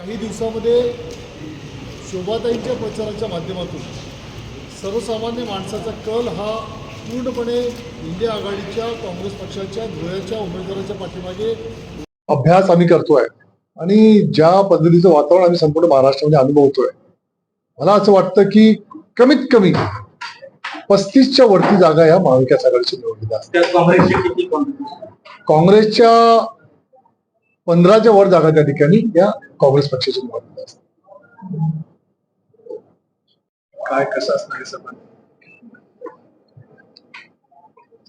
काही दिवसामध्ये शोभाताईंच्या प्रचाराच्या माध्यमातून सर्वसामान्य माणसाचा कल हा पूर्णपणे इंडिया आघाडीच्या काँग्रेस पक्षाच्या धुळ्याच्या उमेदवाराच्या पाठीमागे अभ्यास आम्ही करतोय. आणि ज्या पद्धतीचं वातावरण आम्ही संपूर्ण महाराष्ट्रामध्ये अनुभवतोय मला असं वाटतं की कमीत कमी पस्तीसच्या वरती जागा या महाविकास किती काँग्रेस काँग्रेसच्या पंधराच्या वर जागा त्या ठिकाणी या काँग्रेस पक्षाच्या काय कसं असणार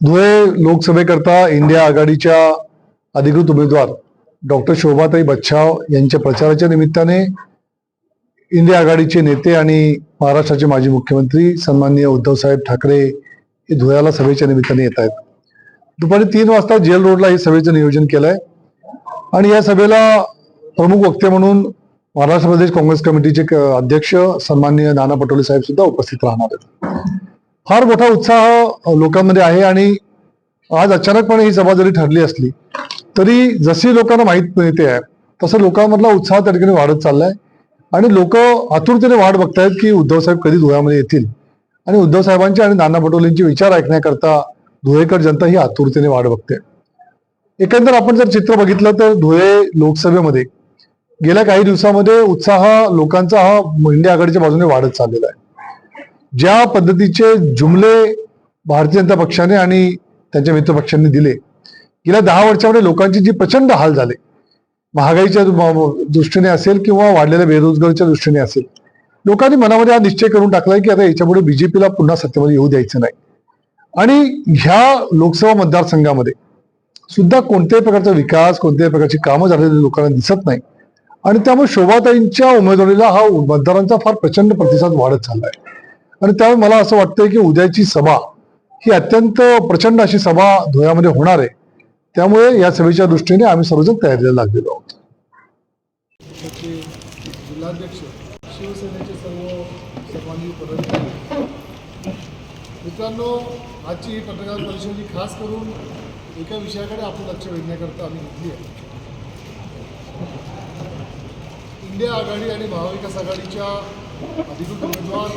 धुळे लोकसभेकरता इंडिया आघाडीच्या अधिकृत उमेदवार डॉक्टर शोभाताई बच्छाव यांच्या प्रचाराच्या निमित्ताने इंडिया आघाडीचे नेते आणि महाराष्ट्राचे माजी मुख्यमंत्री सन्माननीय उद्धवसाहेब ठाकरे हे धुळ्याला सभेच्या निमित्ताने येत आहेत. दुपारी तीन वाजता जेल रोडला हे सभेचं नियोजन केलंय. आणि या सभेला प्रमुख वक्ते म्हणून महाराष्ट्र प्रदेश काँग्रेस कमिटीचे अध्यक्ष सन्माननीय नाना पटोले साहेब सुद्धा उपस्थित राहणार आहेत. फार मोठा उत्साह लोकांमध्ये आहे आणि आज अचानकपणे ही सभा जरी ठरली असली तरी जशी लोकांना माहीत मिळते आहे तसं लोकांमधला उत्साह त्या ठिकाणी वाढत चाललाय. आणि लोक आतुरतेने वाट बघतायत की उद्धव साहेब कधी धुळ्यामध्ये येतील. आणि उद्धव साहेबांचे आणि नाना पटोलेंचे विचार ऐकण्याकरता धुळेकर जनता ही आतुरतेने वाट बघते. एकंदर आपण जर चित्र बघितलं तर धुळे लोकसभेमध्ये गेल्या काही दिवसामध्ये उत्साह लोकांचा हा इंडिया आघाडीच्या बाजूने वाढत चाललेला आहे. ज्या पद्धतीचे जुमले भारतीय जनता पक्षाने आणि त्यांच्या मित्रपक्षांनी दिले गेल्या दहा वर्षामध्ये लोकांची जी प्रचंड हाल झाले महागाईच्या दृष्टीने असेल किंवा वाढलेल्या बेरोजगारीच्या दृष्टीने असेल लोकांनी मनामध्ये हा निश्चय करून टाकलाय की आता याच्यापुढे बीजेपीला पुन्हा सत्तेमध्ये येऊ द्यायचं नाही. आणि ह्या लोकसभा मतदारसंघामध्ये सुद्धा कोणत्याही प्रकारचा विकास कोणत्याही प्रकारची कामं झालेली लोकांना दिसत नाही. आणि त्यामुळे शोभाताईंच्या उमेदवारीला हा मतदारांचा फार प्रचंड प्रतिसाद वाढत चाललाय. आणि त्यामुळे मला असं वाटतंय की उद्याची सभा ही अत्यंत प्रचंड अशी सभा धुळ्यामध्ये होणार आहे. त्यामुळे या सभेच्या दृष्टीने आम्ही सर्वजण तयारीला लागलेलो आहोत. जिल्हाध्यक्ष शिवसेनेचे सर्व मित्रांनो आजची पत्रकार परिषद खास करून एका विषयाकडे आपलं लक्ष वेधण्याकरता आम्ही घेतली आहे. इंडिया आघाडी आणि महाविकास आघाडीच्या अधिकृत उमेदवार